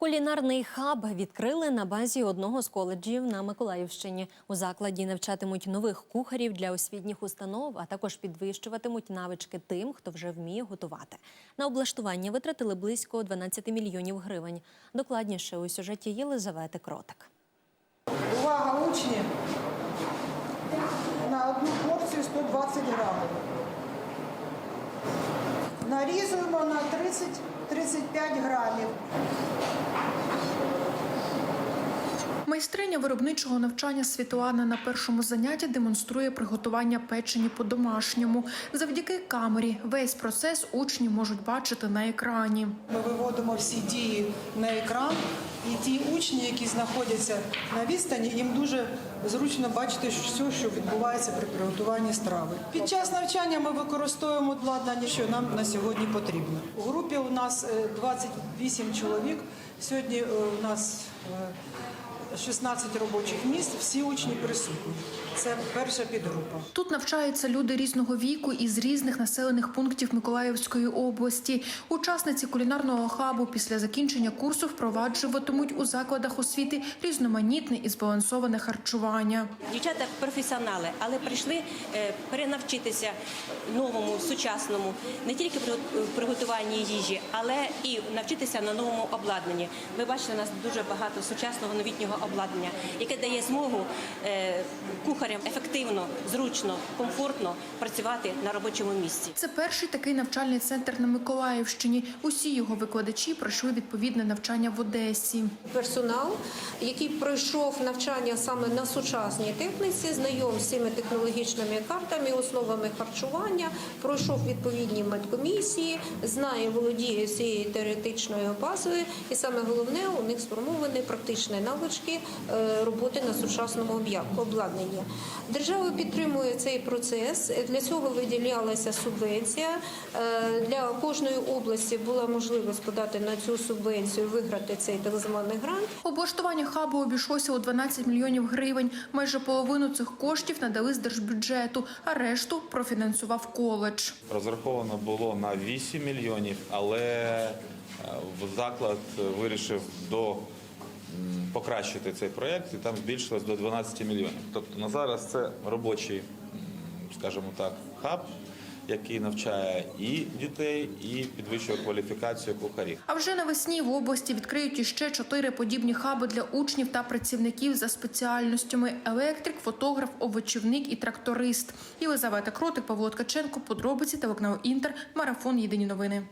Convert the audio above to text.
Кулінарний хаб відкрили на базі одного з коледжів на Миколаївщині. У закладі навчатимуть нових кухарів для освітніх установ, а також підвищуватимуть навички тим, хто вже вміє готувати. На облаштування витратили близько 12 мільйонів гривень. Докладніше у сюжеті Єлизавети Кротик. Увага, учні! На одну порцію 120 грамів. Нарізуємо на 30-35 грамів. Майстриня виробничого навчання Світлана на першому занятті демонструє приготування печені по-домашньому. Завдяки камері весь процес учні можуть бачити на екрані. Ми виводимо всі дії на екран, і ті учні, які знаходяться на відстані, їм дуже зручно бачити все, що відбувається при приготуванні страви. Під час навчання ми використовуємо обладнання, що нам на сьогодні потрібно. У групі у нас е, 28 чоловік. Сьогодні е, у нас е, 16 робочих місць, всі учні присутні. Це перша підгрупа. Тут навчаються люди різного віку із різних населених пунктів Миколаївської області. Учасниці кулінарного хабу після закінчення курсу впроваджуватимуть у закладах освіти різноманітне і збалансоване харчування. Дівчата професіонали, але прийшли е, перенавчитися новому, сучасному, не тільки при приготуванні їжі, але і навчитися на новому обладнанні. Ви бачите, у нас дуже багато сучасного новітнього обладнання, яке дає змогу е, кухарям ефективно, зручно, комфортно працювати на робочому місці. Це перший такий навчальний центр на Миколаївщині. Усі його викладачі пройшли відповідне навчання в Одесі. персонал, який пройшов навчання саме на сучасній техніці, знайом з цими технологічними картами, основами харчування, пройшов відповідні медкомісії, знає, володіє цією теоретичною базою, і саме головне у них сформовані практичні навички е, роботи на сучасному обладнанні. Держава підтримує цей процес. Для цього виділялася субвенція. Е, Для кожної області була можливість подати на цю субвенцію, виграти цей так званий грант. Облаштування хабу обійшлося у 12 мільйонів гривень. Майже половину цих коштів надали з держбюджету, а решту профінансував коледж. Розраховано було на 8 мільйонів, але е, в заклад вирішив до покращити цей проєкт і там збільшилось до 12 мільйонів. Тобто на зараз це робочий, скажімо так, хаб, який навчає і дітей, і підвищує кваліфікацію кухарів. А вже навесні в області відкриють іще чотири подібні хаби для учнів та працівників за спеціальностями: електрик, фотограф, овочівник і тракторист. Єлизавета Кротик, Павло Ткаченко, подробиці телеканал Інтер, марафон Єдині новини.